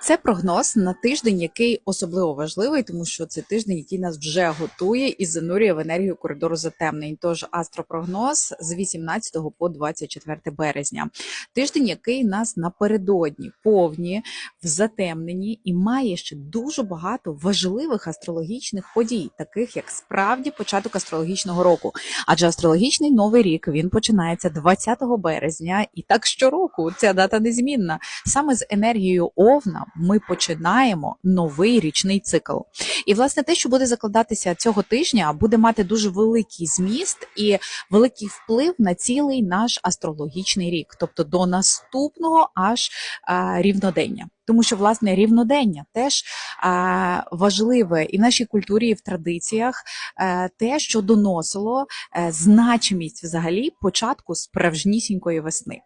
Це прогноз на тиждень, який особливо важливий, тому що це тиждень, який нас вже готує і занурює в енергію коридору затемнень. Тож астропрогноз з 18 по 24 березня. Тиждень, який нас напередодні повні в затемненні і має ще дуже багато важливих астрологічних подій, таких як справді початок астрологічного року. Адже астрологічний новий рік він починається 20 березня, і так щороку ця дата незмінна. Саме з енергією Овна ми починаємо новий річний цикл. І власне те, що буде закладатися цього тижня, буде мати дуже великий зміст і великий вплив на цілий наш астрологічний рік, тобто до наступного аж а, рівнодення. Тому що власне рівнодення теж а, важливе і в нашій культурі, і в традиціях е, те, що доносило е, значимість взагалі початку справжнісінької весни.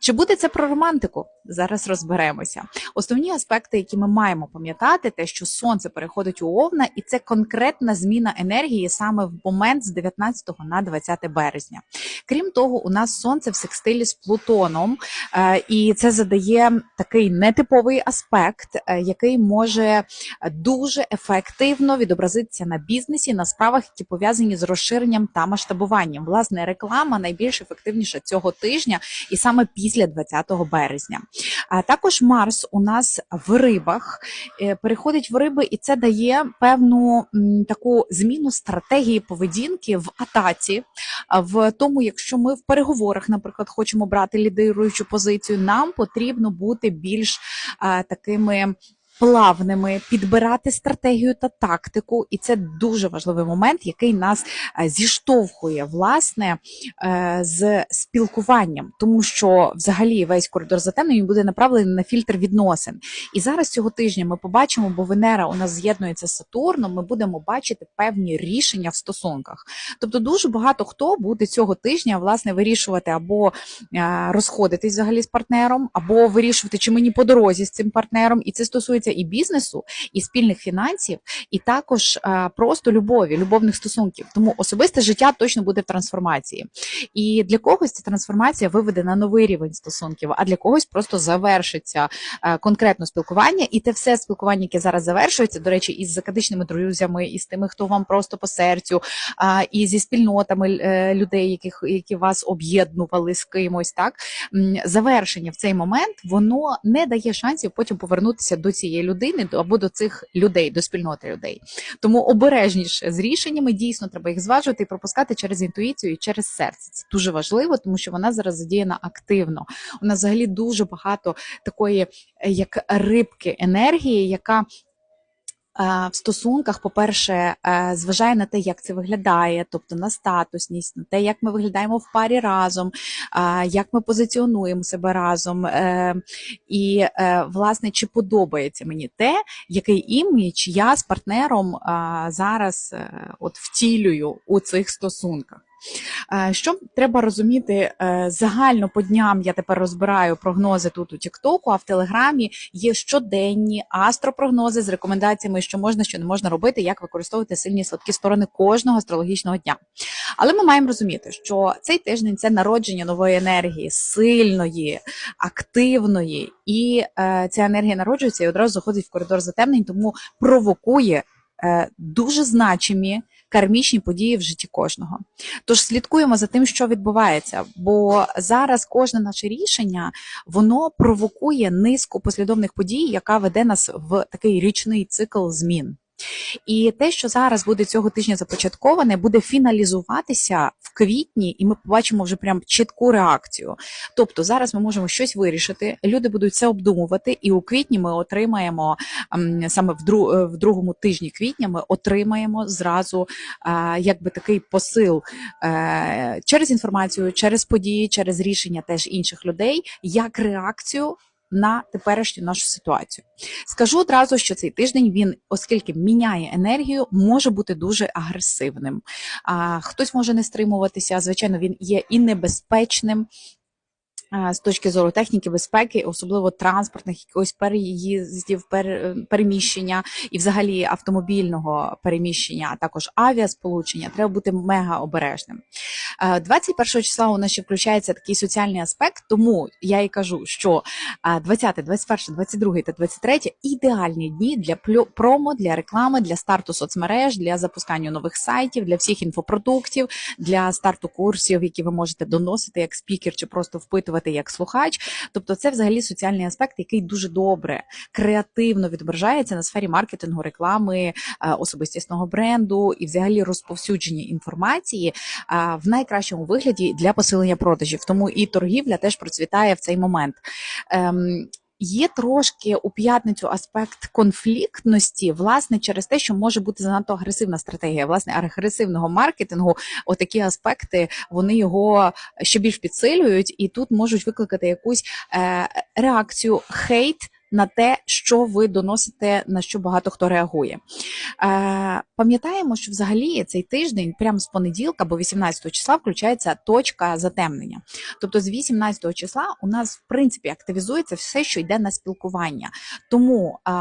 Чи буде це про романтику? Зараз розберемося. Основні аспекти, які ми маємо пам'ятати, те, що сонце переходить у Овна, і це конкретна зміна енергії саме в момент з 19 на 20 березня. Крім того, у нас сонце в секстилі з Плутоном, е, і це задає такий нетиповий аспект, е, який може дуже ефективно відобразитися на бізнесі, на справах, які пов'язані з розширенням та масштабуванням. Власне, реклама найбільш ефективніша цього тижня, і саме після 20 березня. А також Марс у нас в рибах е, переходить в риби, і це дає певну таку зміну стратегії поведінки в атаці. В тому, якщо ми в переговорах, наприклад, хочемо брати лідируючу позицію, нам потрібно бути більш такими. Плавними підбирати стратегію та тактику, і це дуже важливий момент, який нас е, зіштовхує власне е, з спілкуванням, тому що взагалі весь коридор затемнень буде направлений на фільтр відносин. І зараз цього тижня ми побачимо, бо Венера у нас з'єднується з Сатурном. Ми будемо бачити певні рішення в стосунках. Тобто, дуже багато хто буде цього тижня власне вирішувати або е, розходитись взагалі з партнером, або вирішувати, чи мені по дорозі з цим партнером, і це стосується і бізнесу, і спільних фінансів, і також е, просто любові, любовних стосунків. Тому особисте життя точно буде в трансформації. І для когось ця трансформація виведе на новий рівень стосунків, а для когось просто завершиться е, конкретно спілкування, і те все спілкування, яке зараз завершується, до речі, із закадичними друзями, і з тими, хто вам просто по серцю, і зі спільнотами е, людей, яких які вас об'єднували з кимось, так завершення в цей момент воно не дає шансів потім повернутися до цієї людини або до цих людей, до спільноти людей. Тому обережніше з рішеннями дійсно треба їх зважувати і пропускати через інтуїцію і через серце. Це дуже важливо, тому що вона зараз задіяна активно. У нас взагалі дуже багато такої, е, як рибки енергії, яка в стосунках, по-перше, е, зважає на те, як це виглядає, тобто на статусність, на те, як ми виглядаємо в парі разом, е, як ми позиціонуємо себе разом, е, і е, власне чи подобається мені те, який імідж я з партнером е, зараз е, от втілюю у цих стосунках. Е, Що треба розуміти е, загально по дням? Я тепер розбираю прогнози тут у Тіктоку, а в Телеграмі є щоденні астропрогнози з рекомендаціями, що можна, що не можна робити, як використовувати сильні слабкі сторони кожного астрологічного дня. Але ми маємо розуміти, що цей тиждень це народження нової енергії, сильної, активної, і е, ця енергія народжується і одразу заходить в коридор затемнень, тому провокує дуже значимі кармічні події в житті кожного. Тож слідкуємо за тим, що відбувається, бо зараз кожне наше рішення воно провокує низку послідовних подій, яка веде нас в такий річний цикл змін. І те, що зараз буде цього тижня започатковане, буде фіналізуватися в квітні, і ми побачимо вже прям чітку реакцію. Тобто зараз ми можемо щось вирішити, люди будуть це обдумувати, і у квітні ми отримаємо ем, саме в, дру, е, в другому тижні квітня. Ми отримаємо зразу е, якби такий посил е, через інформацію, через події, через рішення теж інших людей, як реакцію. На теперішню нашу ситуацію скажу одразу, що цей тиждень він, оскільки міняє енергію, може бути дуже агресивним. А хтось може не стримуватися. Звичайно, він є і небезпечним. Е, з точки зору техніки безпеки, особливо транспортних якихось переїздів, пер- переміщення і взагалі автомобільного переміщення, а також авіасполучення, треба бути мега обережним. Е, 21 числа у нас ще включається такий соціальний аспект, тому я і кажу, що е, 20, 21, 22 та 23 ідеальні дні для промо, для реклами, для старту соцмереж, для запускання нових сайтів, для всіх інфопродуктів, для старту курсів, які ви можете доносити як спікер чи просто впитувати як слухач. Тобто, це взагалі соціальний аспект, який дуже добре, креативно відображається на сфері маркетингу, реклами, е, особистісного бренду і взагалі розповсюдження інформації в найкращому вигляді для посилення продажів. Тому і торгівля теж процвітає в цей момент. Є трошки у п'ятницю аспект конфліктності, власне, через те, що може бути занадто агресивна стратегія. Власне, агресивного маркетингу, отакі аспекти вони його ще більш підсилюють, і тут можуть викликати якусь е, реакцію, хейт на те, що ви доносите, на що багато хто реагує. Е, пам'ятаємо, що взагалі цей тиждень, прямо з понеділка бо 18 числа, включається точка затемнення. Тобто з 18 числа у нас в принципі активізується все, що йде на спілкування. Тому е,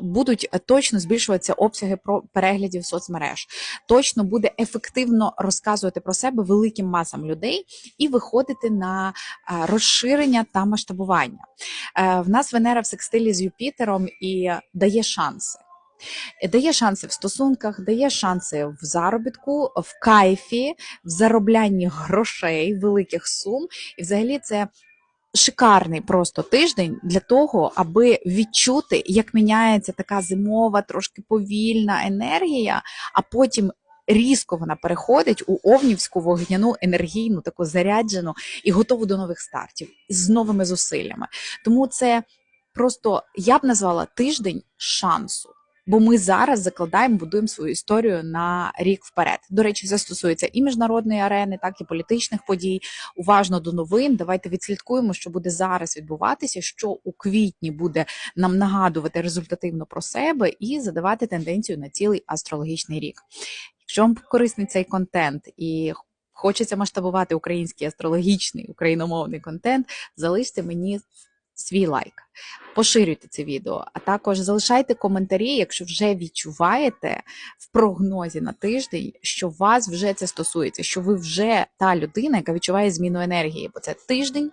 будуть точно збільшуватися обсяги про переглядів соцмереж. Точно буде ефективно розказувати про себе великим масам людей і виходити на розширення та масштабування. Е, В нас Венера в секстилі з Юпітером і дає шанси. Е, Дає шанси в стосунках, дає шанси в заробітку, в кайфі, в зароблянні грошей, великих сум. І взагалі це шикарний просто тиждень для того, аби відчути, як міняється така зимова, трошки повільна енергія, а потім. Різко вона переходить у овнівську вогняну енергійну, таку заряджену і готову до нових стартів з новими зусиллями. Тому це просто я б назвала тиждень шансу. Бо ми зараз закладаємо, будуємо свою історію на рік вперед. До речі, це стосується і міжнародної арени, так і політичних подій. Уважно до новин. Давайте відслідкуємо, що буде зараз відбуватися, що у квітні буде нам нагадувати результативно про себе і задавати тенденцію на цілий астрологічний рік. Якщо вам корисний цей контент і хочеться масштабувати український астрологічний україномовний контент, залиште мені свій лайк. Поширюйте це відео, а також залишайте коментарі, якщо вже відчуваєте в прогнозі на тиждень, що вас вже це стосується, що ви вже та людина, яка відчуває зміну енергії, бо це тиждень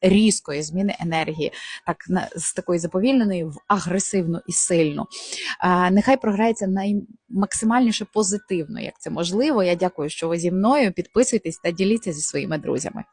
різкої зміни енергії, так на з такої заповільненої в агресивну і сильну. А, нехай програється наймаксимальніше позитивно, як це можливо. Я дякую, що ви зі мною. Підписуйтесь та діліться зі своїми друзями.